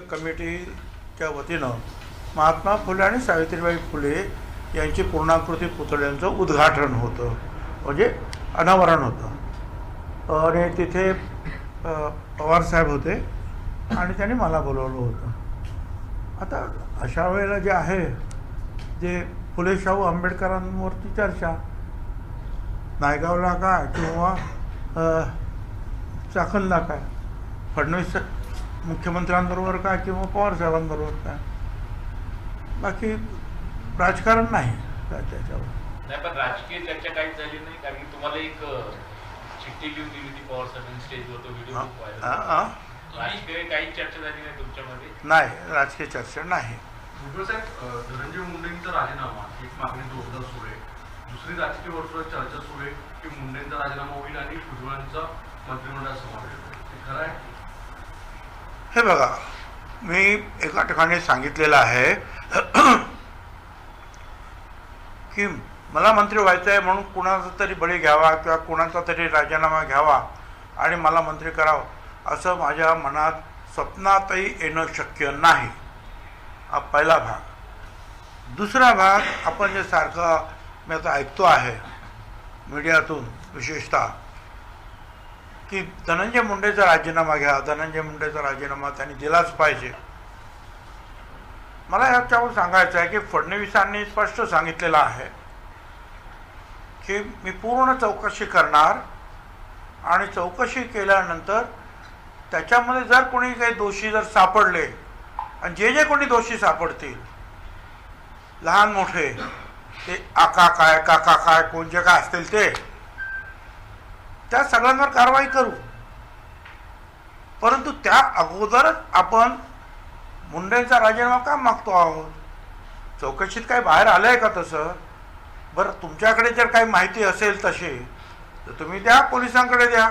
कमिटीच्या वतीनं महात्मा फुले आणि सावित्रीबाई फुले यांची पूर्णाकृती पुतळ्यांचं उद्घाटन होतं. म्हणजे अनावरण होतं. आणि तिथे पवारसाहेब होते आणि त्यांनी मला बोलवलं होतं. आता अशा वेळेला जे आहे जे फुले शाहू आंबेडकरांवरती चर्चा नायगावला काय किंवा चाखंदा चाकणला काय? फडणवीस मुख्यमंत्र्यांबरोबर काय किंवा पवार साहेबांबरोबर काय बाकी राजकारण नाही त्या- त्याच्यावर. नाही पण राजकीय चर्चा काहीच झाली नाही कारण की तुम्हाला एक चिठ्ठी लिहून दिली होती पवार साहेबांनी स्टेजवर तो व्हिडिओ खूप व्हायरल झाला. राजकीय काही चर्चा झाली नाही तुमच्यामध्ये? नाही राजकीय चर्चा नाही. भुजबळ साहेब धनंजय मुंडेंचा राजीनामा एक मागणी जोरदार सुरू आहे. दुसरी राजकीय वर्तुळात चर्चा सुरू आहे की मुंडेंचा राजीनामा होईल आणि भुजबळांचा मंत्रिमंडळात समावेश होईल. ते खरं आहे? हे बघा मी एका ठिकाणी सांगितलेलं आहे की मला मंत्री व्हायचं आहे म्हणून कुणाचा तरी बळी घ्यावा किंवा कुणाचा तरी राजीनामा घ्यावा आणि मला मंत्री करावं असं माझ्या मनात स्वप्नातही येणं शक्य नाही. हा पहिला भाग. दुसरा भाग आपण जे सारखं मी आता ऐकतो आहे मीडियातून विशेषतः की धनंजय मुंडेचा राजीनामा घ्या धनंजय मुंडेचा राजीनामा त्यांनी दिलाच पाहिजे. मला याच्यावर सांगायचं आहे की फडणवीसांनी स्पष्ट सांगितलेलं आहे की मी पूर्ण चौकशी करणार आणि चौकशी केल्यानंतर त्याच्यामध्ये जर कोणी काही दोषी जर सापडले आणि जे जे कोणी दोषी सापडतील लहान मोठे ते आका काय काका काय कोण जे काय असतील ते त्या सगळ्यांवर कारवाई करू. परंतु त्या अगोदरच आपण मुंडेंचा राजीनामा का मागतो आहोत? चौकशीत काय बाहेर आलं आहे का तसं? बरं तुमच्याकडे जर काही माहिती असेल तशी तर तुम्ही द्या पोलिसांकडे द्या.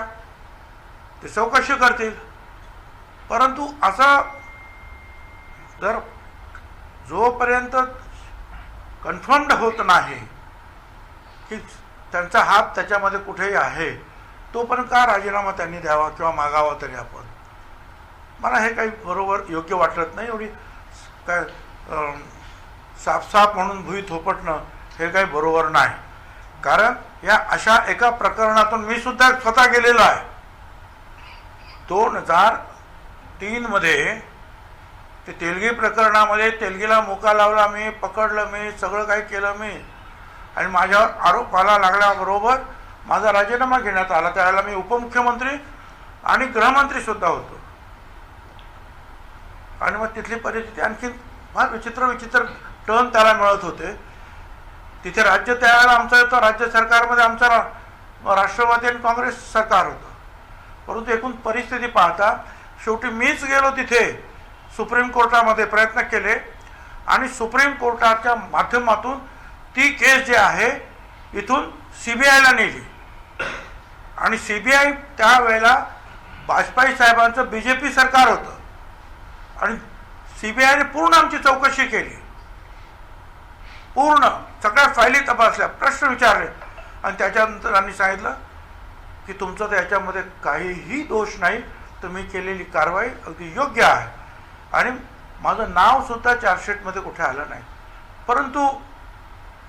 ते चौकशी करतील. परंतु असं जर जोपर्यंत कन्फर्म्ड होत नाही की त्यांचा हात त्याच्यामध्ये कुठेही आहे तो पण का राजीनामा त्यांनी द्यावा किंवा मागावा तरी आपण? मला हे काही बरोबर योग्य वाटत नाही. एवढी काय साफसाफ म्हणून भुई थोपटणं हे काही बरोबर नाही. कारण या अशा एका प्रकरणातून मी सुद्धा स्वतः गेलेलो आहे. दोन हजार तीनमध्ये ते तेलगी प्रकरणामध्ये तेलगीला मुका लावला मी पकडलं मी सगळं काही केलं मी. आणि माझ्यावर आरोप व्हायला लागल्याबरोबर माझा राजीनामा घेण्यात आला त्यावेळेला मी उपमुख्यमंत्री आणि गृहमंत्री सुद्धा होतो. आणि मग तिथली परिस्थिती आणखी फार विचित्र विचित्र टर्न त्याला मिळत होते. तिथे राज्य त्यावेळेला आमचं होतं राज्य सरकारमध्ये आमचा राष्ट्रवादी आणि काँग्रेस सरकार होतं. परंतु एकूण परिस्थिती पाहता शेवटी मीच गेलो तिथे सुप्रीम कोर्टामध्ये प्रयत्न केले आणि सुप्रीम कोर्टाच्या माध्यमातून ती केस जी आहे इथून सी बी आयला नेली. आणि सी बी आय त्यावेळेला वाजपेयी साहेबांचं बी जे पी सरकार होतं. आणि सी बी आयने पूर्ण आमची चौकशी केली. पूर्ण. सगळ्या फायली तपासल्या प्रश्न विचारले. आणि त्याच्यानंतर आम्ही सांगितलं की तुमचं त्याच्यामध्ये काहीही दोष नाही तुम्ही केलेली कारवाई अगदी योग्य आहे. आणि माझं नावसुद्धा चार्जशीटमध्ये कुठे आलं नाही. परंतु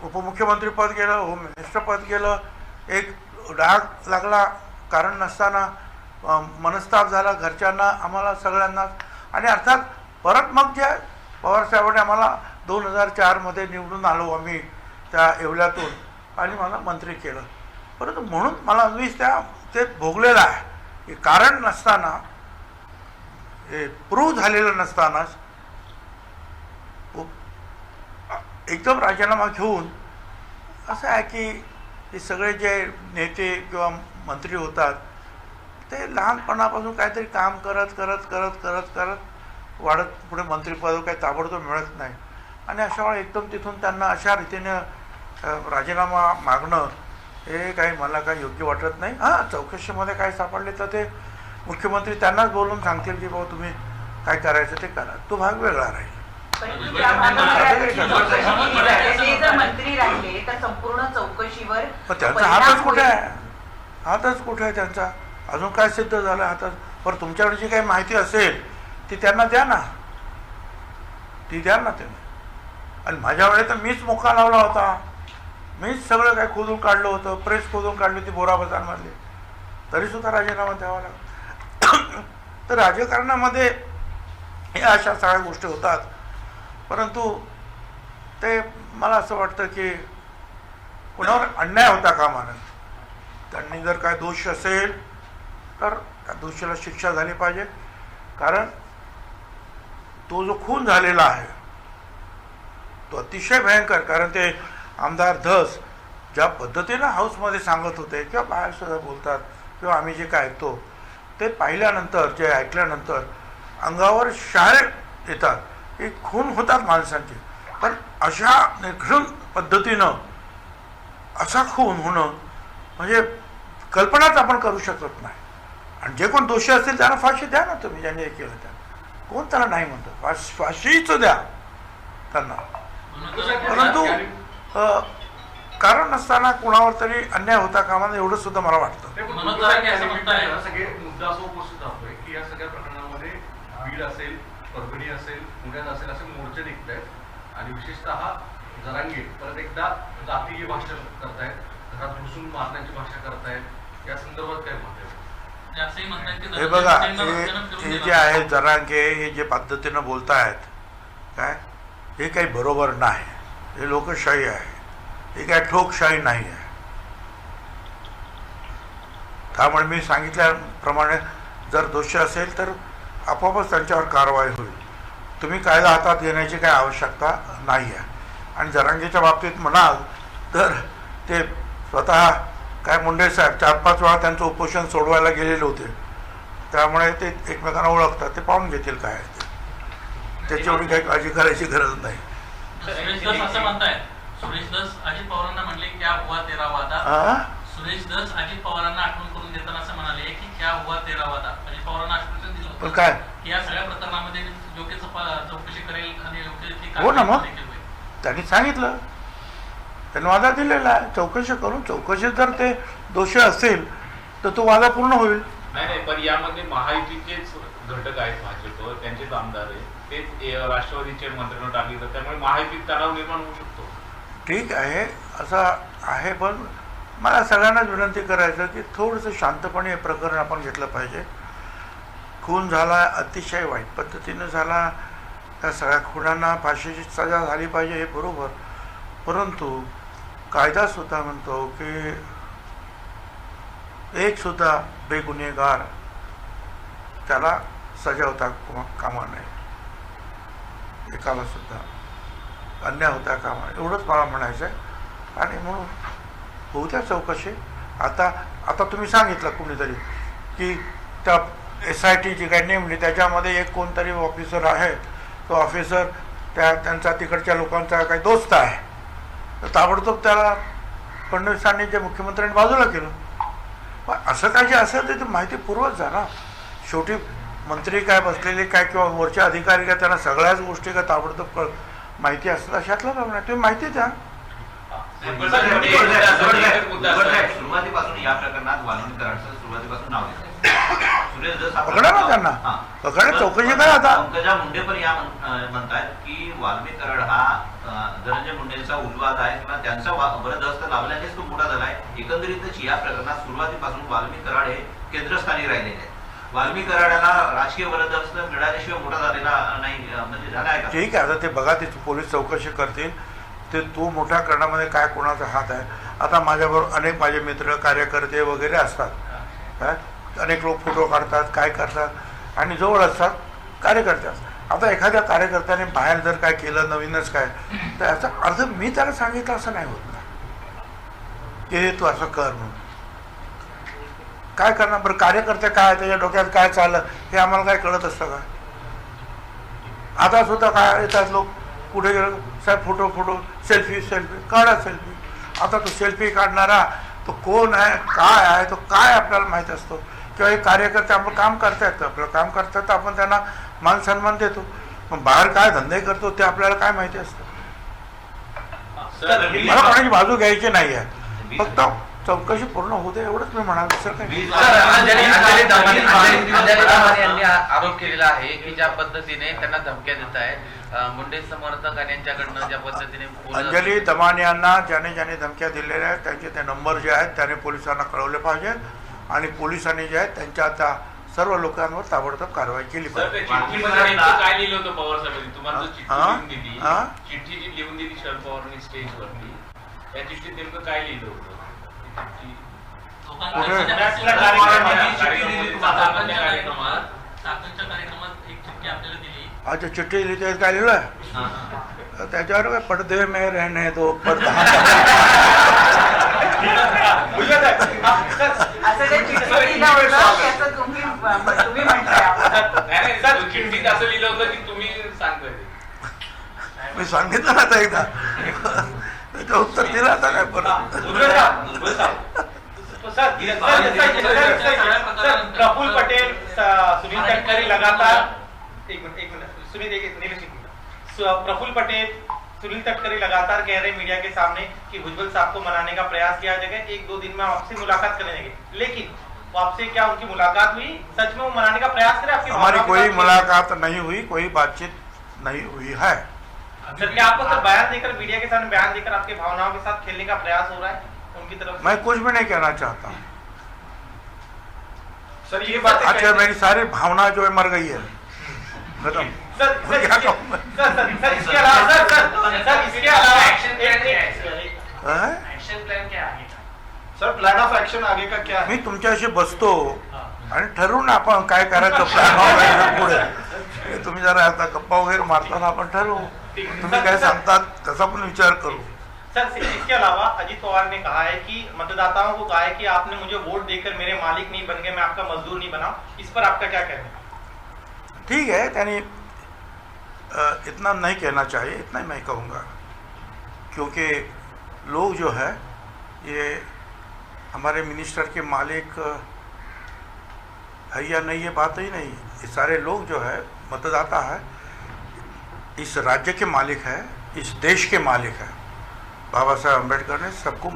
उपमुख्यमंत्रीपद गेलं होम मिनिस्टरपद गेलं एक डाग लागला कारण नसताना मनस्ताप झाला घरच्यांना आम्हाला सगळ्यांना. आणि अर्थात परत मग जे पवारसाहेबांनी आम्हाला दोन हजार चारमध्ये निवडून आलो आम्ही त्या येवल्यातून आणि मला मंत्री केलं. परंतु म्हणून मला वीस त्या ते भोगलेलं आहे की कारण नसताना हे प्रूव्ह झालेलं नसतानाच एकदम राजीनामा घेऊन असं आहे की हे सगळे जे नेते किंवा मंत्री होतात ते लहानपणापासून काहीतरी काम करत करत करत करत करत वाढत पुढे मंत्रिपद काही ताबडतोब मिळत नाही. आणि अशा वेळा एकदम तिथून त्यांना अशा रीतीनं राजीनामा मागणं हे काही मला काही योग्य वाटत नाही. हां चौकशीमध्ये काय सापडले तर ते मुख्यमंत्री त्यांनाच बोलून सांगतील की बाबा तुम्ही काय करायचं ते करा. तो भाग वेगळा राहील. ते जर मंत्री राहिले तर संपूर्ण चौकशीवर त्यांचा हातच कुठे. आहे? हातच कुठे आहे त्यांचा? अजून काय सिद्ध झालं? हातात पण तुमच्याकडे जी काही माहिती असेल ती त्यांना द्या ना. ती द्या ना तुम्ही आणि माझ्या वेळेत तर मीच मोका लावला होता. मीच सगळं काय खोदून काढलं होतं. प्रेस खोदून काढली होती बोरा बाजारमधली तरीसुद्धा राजीनामा द्यावा लागला. तर राजकारणामध्ये हे अशा सगळ्या गोष्टी होतात. परंतु ते मला असं वाटतं की कुणावर अन्याय होता का मानत त्यांनी जर काय दोष असेल तर त्या दोषीला शिक्षा झाली पाहिजे. कारण तो जो खून झालेला आहे तो अतिशय भयंकर. कारण ते आमदार धस ज्या पद्धतीनं हाऊसमध्ये सांगत होते किंवा बाहेर सुद्धा बोलतात किंवा आम्ही जे काय ऐकतो ते पाहिल्यानंतर जे ऐकल्यानंतर अंगावर शाळे येतात. की खून होतात माणसांचे. पण अशा निर्घृण पद्धतीनं असा खून होणं म्हणजे कल्पनाच आपण करू शकत नाही. आणि जे कोण दोषी असतील त्यांना फाशी द्या ना तुम्ही ज्यांनी हे केलं त्या. कोण त्याला नाही म्हणतं? फाश फाशीच द्या त्यांना. परंतु कारण नसताना कुणावर तरी अन्याय होता कामा नये एवढं सुद्धा मला वाटतं. मुद्दा असं उपस्थित की या सगळ्या प्रकरणामध्ये असेल पुण्यात असेल असे मोर्चे निघत आहेत आणि विशेषतः जरांगे परत एकदा जातीय भाषा करतायत. घरात घुसून मारण्याची भाषा करतायत. या संदर्भात काय मत आहे? हे बघा हे हे जे आहे जरांगे हे जे पद्धतीनं बोलतायत काय? हे काही बरोबर नाही. हे लोकशाही आहे. हे काय ठोकशाही नाही आहे. त्यामुळे मी सांगितल्याप्रमाणे जर दोषी असेल तर आपोआपच त्यांच्यावर कारवाई होईल. तुम्ही कायदा हातात घेण्याची काही आवश्यकता नाही आहे आणि जरांगेच्या बाबतीत म्हणाल तर ते स्वतः काय मुंडे साहेब चार पाच वेळा त्यांचं उपोषण सोडवायला गेलेले होते. त्यामुळे ते एकमेकांना ओळखतात ते पाहून घेतील काय. त्याची एवढी काही काळजी करायची गरज नाही. पण काय? या सगळ्या प्रकरणामध्ये हो ना मग. त्यांनी सांगितलं. त्यांनी वादा दिलेला आहे. चौकशी करून चौकशीत जर ते दोषी असेल तर तो वादा पूर्ण होईल. नाही नाही पण यामध्ये महायुतीचेच घटक आहेत भाजप त्यांचेच आमदार आहेत. ते ए- राष्ट्रवादीचे मंत्रिमंडळ टाकली तर त्यामुळे महायुतीत तणाव निर्माण होऊ शकतो. ठीक आहे. असं आहे पण मला सगळ्यांनाच विनंती करायचं की थोडंसं शांतपणे हे प्रकरण आपण घेतलं पाहिजे. खून झाला अतिशय वाईट पद्धतीनं झाला त्या सगळ्या खुणांना फाशीची सजा झाली पाहिजे हे बरोबर. परंतु कायदासुद्धा म्हणतो की एकसुद्धा बेगुन्हेगार त्याला सजावता कामा नये. एकाला सुद्धा. अन्याय होता कामा एवढंच मला म्हणायचं आहे आणि म्हणून होऊ द्या चौकशी. आता आता तुम्ही सांगितलं कुणीतरी की त्या एस आय टी जी काही नेमली त्याच्यामध्ये एक कोणतरी ऑफिसर आहे तो ऑफिसर त्या त्यांचा तिकडच्या लोकांचा काही दोस्त आहे. तर ताबडतोब त्याला फडणवीसांनी जे मुख्यमंत्र्यांनी बाजूला केलं. पण असं काय जे असेल ते माहिती पूर्वच जा ना. शेवटी मंत्री काय बसलेले काय किंवा मोर्चा अधिकारी काय त्यांना सगळ्याच गोष्टी काय ताबडतोब कळ माहिती असतात अशातलं काय तुम्ही माहिती द्या मुद्दा असा- एकच मुद्दा असा आहे. सुरुवातीपासून या प्रकरणात वाल्मिकी सुरुवातीपासून नाव पकडा त्यांना. पकडा, चौकशी करा आता. पंकजा मुंडे पण या की कराड हा धनंजय मुंडेंचा उल्वाद आहे किंवा त्यांचा वा- लावल्यानेच तो मोठा झालाय एकंदरीतच या प्रकरणात सुरुवातीपासून वाल्मी कराड हे केंद्रस्थानी राहिलेले आहेत वाल्मी कराडाला राजकीय वरदहस्त मिळाल्याशिवाय मोठा झालेला नाही म्हणजे झाला आहे ठीक आहे आता ते बघा ते पोलीस चौकशी करतील ते तो मोठ्या करण्यामध्ये काय कोणाचा हात आहे? आता माझ्याबरोबर अनेक माझे मित्र कार्यकर्ते वगैरे असतात. काय अनेक लोक फोटो काढतात काय करतात आणि जवळ असतात कार्यकर्ते असतात. आता एखाद्या कार्यकर्त्याने बाहेर जर काय केलं नवीनच काय तर याचा अर्थ मी त्याला सांगितलं असं नाही होत ना. ते हे तू असं कर म्हणून. काय करणार? बरं कार्यकर्ते काय त्याच्या डोक्यात काय चाललं? हे आम्हाला काय कळत असतं का? आता सुद्धा काय येतात लोक? कुठे गेलं? साहेब फोटो फोटो सेल्फी सेल्फी काढा सेल्फी आता तो सेल्फी काढणारा तो कोण आहे काय आहे तो काय आपल्याला माहीत असतो? किंवा हे कार्यकर्ते आपण काम करतायत आपलं काम करतात तर आपण त्यांना मान सन्मान देतो. पण बाहेर काय धंदे करतो ते आपल्याला काय माहिती असतं? मला कोणाची बाजू घ्यायची नाही आहे फक्त चौकशी पूर्ण होऊ दे एवढंच मी म्हणाल. सर, यांनी आरोप केलेला आहे की ज्या पद्धतीने त्यांना धमक्या देत आहे मुंडे समर्थक आणि यांच्याकडनं ज्या पद्धतीने अंजली दमान यांना ज्याने ज्याने धमक्या दिलेल्या आहेत त्यांचे ते नंबर जे आहेत त्याने पोलिसांना कळवले पाहिजेत आणि पोलिसांनी जे आहेत त्यांच्या त्या सर्व लोकांवर ताबडतोब कारवाई केली पाहिजे. होतं चिठ्ठी? लिहून दिली लिहून शरद पवारांनी स्टेजवरती त्या चिठ्ठीत नेमकं काय लिहिलं होतं? अच्छा चिठ्ठी लिहिली त्यात काय लिहिलं हां. त्याच्यावर पडदे में रहने दो पडदा असं ते ते. मी सांगितलं ना आता एकदा त्याचं उत्तर दिलं आता काय परत प्रफुल्ल पटेल सुनील तटकरे लगातार। एक मिनट एक मिनट सुनील एक नीलेश प्रफुल्ल पटेल सुनील तटकरे लगातार कह रहे हैं मीडिया के सामने कि भुजबल साहब को मनाने का प्रयास किया जाएगा एक दो दिन में आपसे मुलाकात करने जाएँगे। लेकिन आपसे क्या उनकी मुलाकात हुई? सच में वो मनाने का प्रयास करे आपकी हमारी कोई मुलाकात नहीं हुई कोई बातचीत नहीं हुई है। सर क्या आपको सर बयान देकर मीडिया के सामने बयान देकर आपकी भावनाओं के साथ खेलने का प्रयास हो रहा है उनकी तरफ से। मैं कुछ भी नहीं कहना चाहता। सर ये बात अच्छा मेरी सारी भावना जो है मर गई है। खत्म। सर इसके अलावा इसके अलावा क्या है? हैं? ऍक्शन प्लॅन काय आहे सर प्लान ऑफ एक्शन आगे का क्या मी तुमच्याशी बसतो। आणि ठरवून आपण काय करायचं? प्लॅन पुढे. तुम्ही जरा आता गप्पा वगैरे मारताना आपण ठरवू. तुम्ही काय सांगतात त्याचा पण विचार करू। सर इसके अलावा अजीत पवार ने कहा है कि मतदाताओं को कहा है कि आपने मुझे वोट देकर मेरे मालिक नहीं बन गए मैं आपका मजदूर नहीं बना। इस पर आपका क्या कहना ठीक है यानी इतना नहीं कहना चाहिए इतना ही मैं कहूँगा। क्योंकि लोग जो है ये हमारे मिनिस्टर के मालिक है या नहीं ये बात ही नहीं। ये सारे लोग जो है मतदाता है इस राज्य के मालिक है इस देश के मालिक है। बाबा साहेब अम्बेडकर ने सबको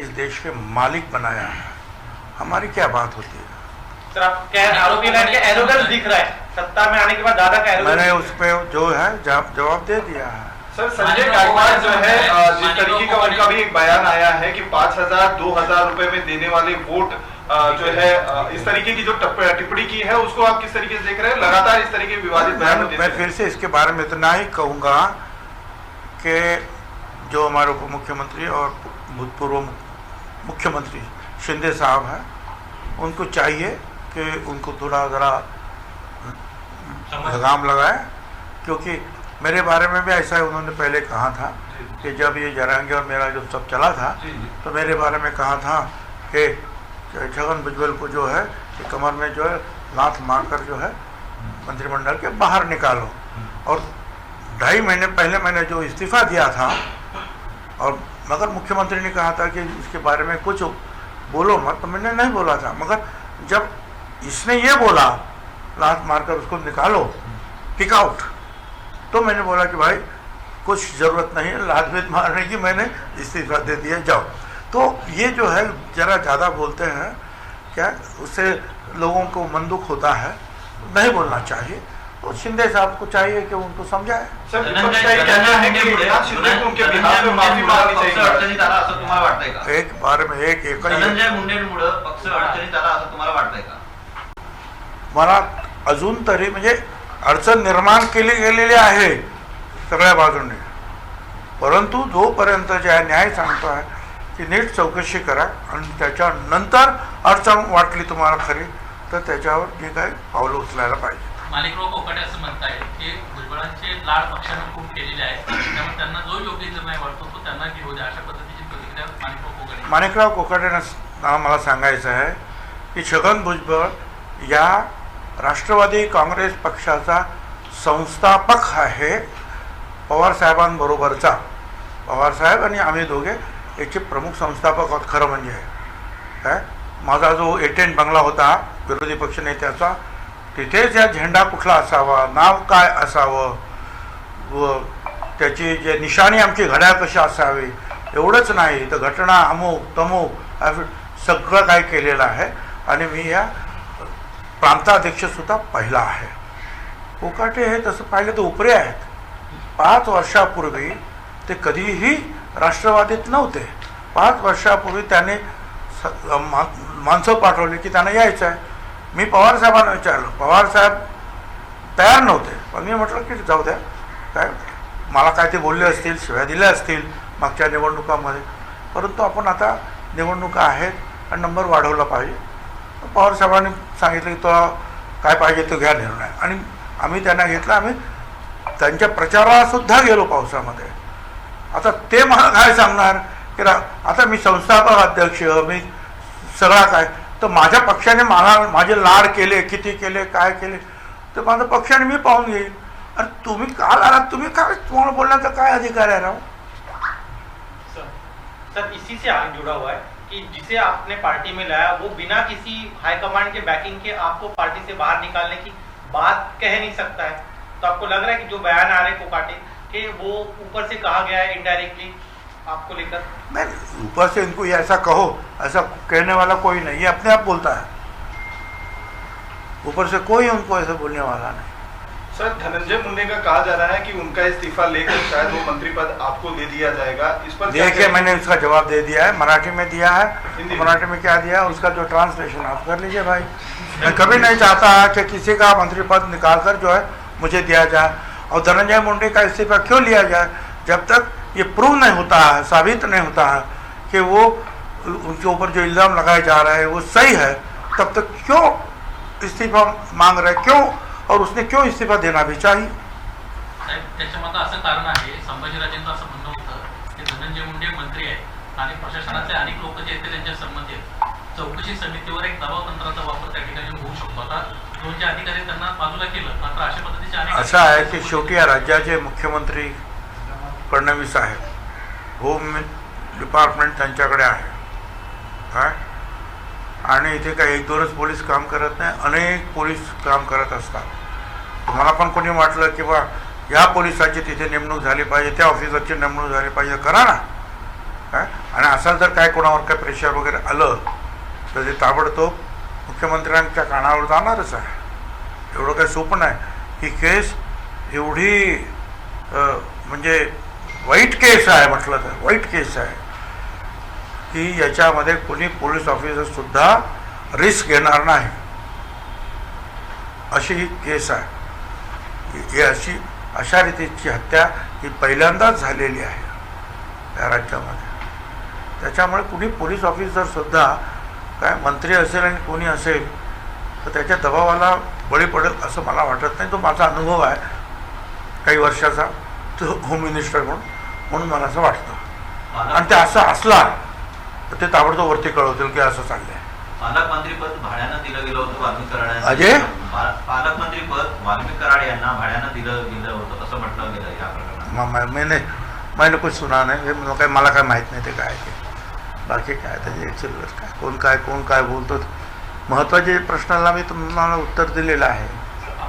इस देश के मालिक बनाया है। हमारी क्या बात होती है? सर आप कह आरोपी एरोगेंस दिख रहा है। सत्ता में आने के बाद दादा का मैंने उस पर जो है जवाब जवाब दे दिया है। सर संजय गायकवाड़ जो है जिस तरीके का उनका भी एक बयान आया है कि पाँच हजार दो हजार रुपए में देने वाले वोट जो है इस तरीके की जो टप- टिप्पणी की है उसको आप किस तरीके से देख रहे हैं? लगातार इस तरीके विवादित बयान मैं, मैं फिर से इसके बारे में इतना ही कहूँगा कि जो हमारे उप मुख्यमंत्री और भूतपूर्व मुख्यमंत्री शिंदे साहब हैं उनको चाहिए कि उनको थोड़ा ज़रा लगाम लगाए क्योंकि मेरे बारे में भी ऐसा ही उन्होंने पहले कहा था कि जब ये जरांगे और मेरा जब सब चला था तो मेरे बारे में कहा था कि छगन भुजबल को जो है, कि कमर में जो है लात मारकर जो है, मंत्रिमंडल के बाहर निकालो। और ढाई महीने पहले मैंने जो इस्तीफा दिया था, और मगर मुख्यमंत्री ने कहा था कि इसके बारे में कुछ बोलो मत तो मैंने नहीं बोला था। मगर जब इसने ये बोला लात मारकर उसको निकालो पिक आउट तो मैंने बोला कि भाई, कुछ ज़रूरत नहीं है लात मारने की मैंने इस्तीफा दे दिया, जाओ। तो ये जो है ज़रा ज़्यादा बोलते हैं क्या उससे लोगों को मन दुख होता है नहीं बोलना चाहिए। तो शिंदे साहब को चाहिए कि उनको समझाए। सर विपक्ष का ये कहना है कि एकनाथ शिंदे को उनके बिहार में माफी मांगनी पक्ष चाहिए। अडचणीत आला असं तुम्हाला वाटतंय का। एक बार में एक एक ही धनंजय मुंडेंमुळे पक्ष अडचणीत आला असं तुम्हाला वाटतंय का। मला अजून तरी म्हणजे अडचण निर्माण केली गेलेली आहे सगळ्या बाजूने. परंतु जोपर्यंत जे आहे न्याय सांगतो आहे की नीट चौकशी करा आणि त्याच्यानंतर अडचण वाटली तुम्हाला खरी तर त्याच्यावर जे काय पावलं उचलायला पाहिजे. माणिकराव कोकाटे असं म्हणतायत की भुजबळांचे लाड पक्षानं खूप केलेले आहेत त्यामुळे त्यांना जो योग्य निर्णय वाटतो तो त्यांना घेऊ द्या अशा पद्धतीची प्रतिक्रिया माणिकराव कोकाटे माणिकराव कोकाटेनं मला सांगायचं आहे की छगन भुजबळ या राष्ट्रवादी काँग्रेस पक्षाचा संस्थापक आहे पवारसाहेबांबरोबरचा पवारसाहेब आणि आम्ही दोघे याचे प्रमुख संस्थापक आहोत खरं म्हणजे काय माझा जो एटेंट बंगला होता विरोधी पक्षनेत्याचा तिथेच या झेंडा कुठला असावा नाव काय असावं व त्याची जे निशाणी आमची घड्याळ कशी असावी एवढंच नाही. तर घटना अमुक तमुक सगळं काय केलेलं आहे. आणि मी या प्रांताध्यक्षसुद्धा पहिला आहे. कोकाटे हे तसं पाहिलं तर उपरे आहेत. पाच वर्षापूर्वी ते कधीही राष्ट्रवादीत नव्हते. पाच वर्षापूर्वी त्याने स माणसं पाठवली की त्यांना यायचं आहे. मी पवारसाहेबांना विचारलं. पवारसाहेब तयार नव्हते. पण मी म्हटलं की जाऊ द्या. काय मला काय ते बोलले असतील शिव्या दिल्या असतील मागच्या निवडणुकामध्ये. परंतु आपण आता निवडणुका आहेत आणि नंबर वाढवला पाहिजे. पवारसाहेबांनी सांगितलं की तो काय पाहिजे तो घ्या निर्णय. आणि आम्ही त्यांना घेतला. आम्ही त्यांच्या प्रचारासुद्धा गेलो पावसामध्ये. आता ते मला काय सांगणार की आता मी संस्थापक अध्यक्ष, मी सगळा काय. तर माझ्या पक्षाने मला माझे लाड केले, किती केले, काय केले, तर माझं पक्षाने मी पाहून घेईल अरे तुम्ही काल आलात तुम्ही काय तुम्हाला बोलण्याचा काय अधिकार आहे राव? सर इसी से आगे जुड़ा हुआ है कि जिसे आपने पार्टी में लाया, वो बिना किसी हाईकमांड के बैकिंग के आपको पार्टी से बाहर निकालने की बात कह नहीं सकता है। तो आपको लग रहा है कि जो बयान आ रहे कोकाटे के वो ऊपर से कहा गया है इनडायरेक्टली आपको लेकर? नहीं ऊपर से इनको ये ऐसा कहो ऐसा कहने वाला कोई नहीं ये अपने आप बोलता है। ऊपर से कोई उनको ऐसे बोलने वाला नहीं। सर धनंजय मुंडे का कहा जा रहा है कि उनका इस्तीफा लेकर शायद वो मंत्री पद आपको दे दिया जाएगा। इस पर देखिए मैंने उसका जवाब दे दिया है मराठी में दिया है। मराठी में क्या दिया है? उसका जो ट्रांसलेशन आप कर लीजिए भाई। मैं कभी नहीं चाहता कि किसी का मंत्री पद निकाल कर जो है मुझे दिया जाए। और धनंजय मुंडे का इस्तीफा क्यों लिया जाए जब तक ये प्रूव नहीं होता है, साबित नहीं होता है कि वो, उनके ऊपर जो इल्ज़ाम लगाए जा रहे हैं, वो सही है, तब तक क्यों इस्तीफा मांग रहे क्यों? और उसने क्यों इस्तीफा देना भी चाहिए? मंत्री असं आहे की शेवटी या राज्याचे मुख्यमंत्री फडणवीस आहेत. होम डिपार्टमेंट त्यांच्याकडे आहे. काय आणि इथे काही एक दोनच पोलीस काम करत नाही अनेक पोलीस काम करत असतात. तुम्हाला पण कोणी वाटलं की बा या पोलिसाची तिथे नेमणूक झाली पाहिजे त्या ऑफिसरची नेमणूक झाली पाहिजे करा ना. काय आणि असं जर काय कोणावर काय प्रेशर वगैरे आलं तर ते ताबडतोब मुख्यमंत्र्यांच्या कानावर जाणारच आहे. एवढं काही सोपं नाही. ही केस एवढी म्हणजे वाईट केस आहे म्हटलं तर वाईट केस आहे. की याच्यामध्ये कोणी पोलीस ऑफिसरसुद्धा रिस्क घेणार नाही. अशी ही केस आहे. ही अशी अशा रीतीची हत्या ही पहिल्यांदाच झालेली आहे या राज्यामध्ये. त्याच्यामुळे कुणी पोलीस ऑफिसरसुद्धा काय मंत्री असेल आणि कोणी असेल तर त्याच्या दबावाला बळी पडेल असं मला वाटत नाही. तो माझा अनुभव आहे काही वर्षाचा. तो होम मिनिस्टर म्हणून म्हणून मला असं वाटतं. आणि ते असं असला तर ते ताबडतोब वरती कळवतील की असं चाललंय. पालकमंत्रीपद भाड्यानं दिलं गेलं होतं वाल्मिक कराड यांना. अजय? पा- पालकमंत्रीपद वाल्मिक कराड यांना भाड्यानं दिलं गेलं होतं असं म्हटलं गेलं या प्रकरणात. म- म- मैंने कुछ सुना नाही. हे मला काय मला काय माहीत नाही ते काय ते. बाकी काय त्याचे काय? कोण काय कोण काय बोलतो महत्त्वाचे प्रश्नाला मी तुम्हाला उत्तर दिलेलं आहे.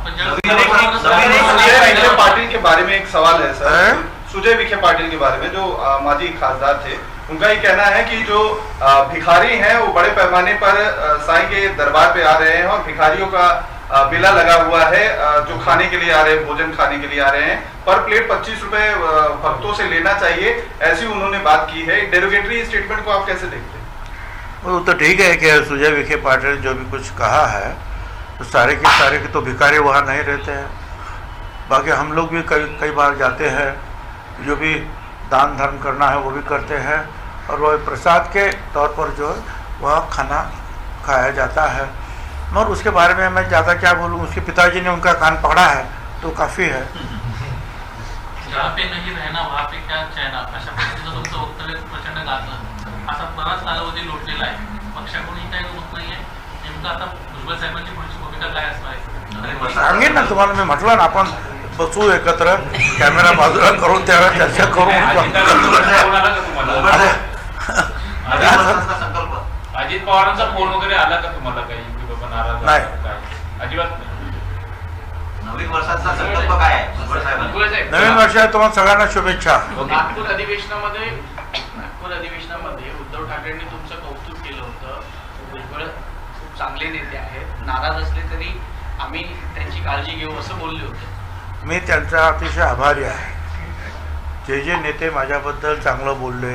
सुजय विखे पाटिल के बारे में एक सवाल है सर. सुजय विखे पाटिल के बारे में जो माजी खासदार थे उनका ये कहना है कि जो भिखारी हैं वो बड़े पैमाने पर साई के दरबार पे आ रहे हैं और भिखारियों का बिला लगा हुआ है जो खाने के लिए आ रहे हैं भोजन खाने के लिए आ रहे हैं। पर प्लेट पच्चीस रुपए भक्तों से लेना चाहिए ऐसी उन्होंने बात की है। डेरोगेटरी स्टेटमेंट को आप कैसे देखते हैं? वो तो ठीक है कि सुजय विखे पाटिल ने जो भी कुछ कहा है तो सारे के सारे के तो भिखारी वहाँ नहीं रहते हैं। बाकी हम लोग भी कई कई बार जाते हैं जो भी दान धर्म करना है वो भी करते हैं और वह प्रसाद के तौर पर जो है वह खाना खाया जाता है। मगर उसके बारे में मैं ज़्यादा क्या बोलूँ उसके पिताजी ने उनका कान पकड़ा है तो काफ़ी है। जहाँ पे नहीं रहना वहाँ पे क्या चैना अशा तो तुमचं वक्तव्य प्रचंड असा बराच कालावधी लोटलेला आहे. पक्षाकडूनही काही होत नाहीये. नेमकं आता भुजबळ साहेबांची पुढची भूमिका काय असणार सांगेन ना तुम्हाला मी म्हटलं ना आपण बसू एकत्र कॅमेरा बाजूला करून त्यावेळेला चर्चा करू. अजित पवारांचा फोन वगैरे आला का तुम्हाला काही? नाराज अजिबात नाही. नवीन वर्षाचा संकल्प काय नवीन वर्षात तुम्हाला सगळ्यांना शुभेच्छा. नागपूर अधिवेशनामध्ये नागपूर अधिवेशनामध्ये उद्धव ठाकरेंनी तुमचं कौतुक चांगले नेते आहेत. नाराज असले तरी आम्ही त्यांची काळजी घेऊ असं बोलले होते. मी त्यांचा अतिशय आभारी आहे. जे जे नेते माझ्याबद्दल चांगलं बोलले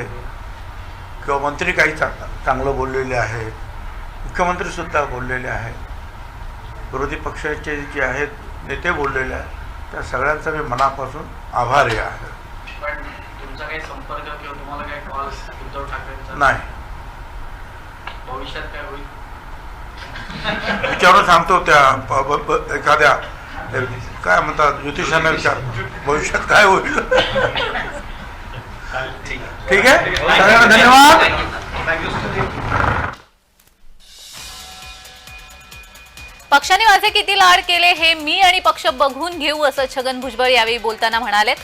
किंवा मंत्री काही चांग चांगलं बोललेले आहेत मुख्यमंत्रीसुद्धा बोललेले आहेत विरोधी पक्षाचे जे आहेत नेते बोललेले आहेत त्या सगळ्यांचा मी मनापासून आभारी आहे. पण तुमचा काही संपर्क किंवा तुम्हाला काही कॉल्स उद्धव ठाकरेंचा? नाही. भविष्यात काय होईल? विचारून सांगतो त्या एखाद्या काय म्हणतात ज्योतिषांना विचार. भविष्यात काय होईल? ठीक आहे? सगळ्यांना धन्यवाद. पक्षाने माझे किती लाड केले हे मी आणि पक्ष बघून घेऊ असं छगन भुजबळ यावेळी बोलताना म्हणालेत.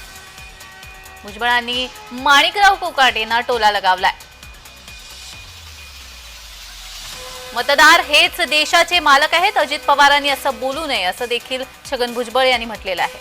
भुजबळांनी माणिकराव कोकाटेंना टोला लगावलाय. मतदार हेच देशाचे मालक आहेत. अजित पवारांनी असं बोलू नये असं देखील छगन भुजबळ यांनी म्हटलेलं आहे.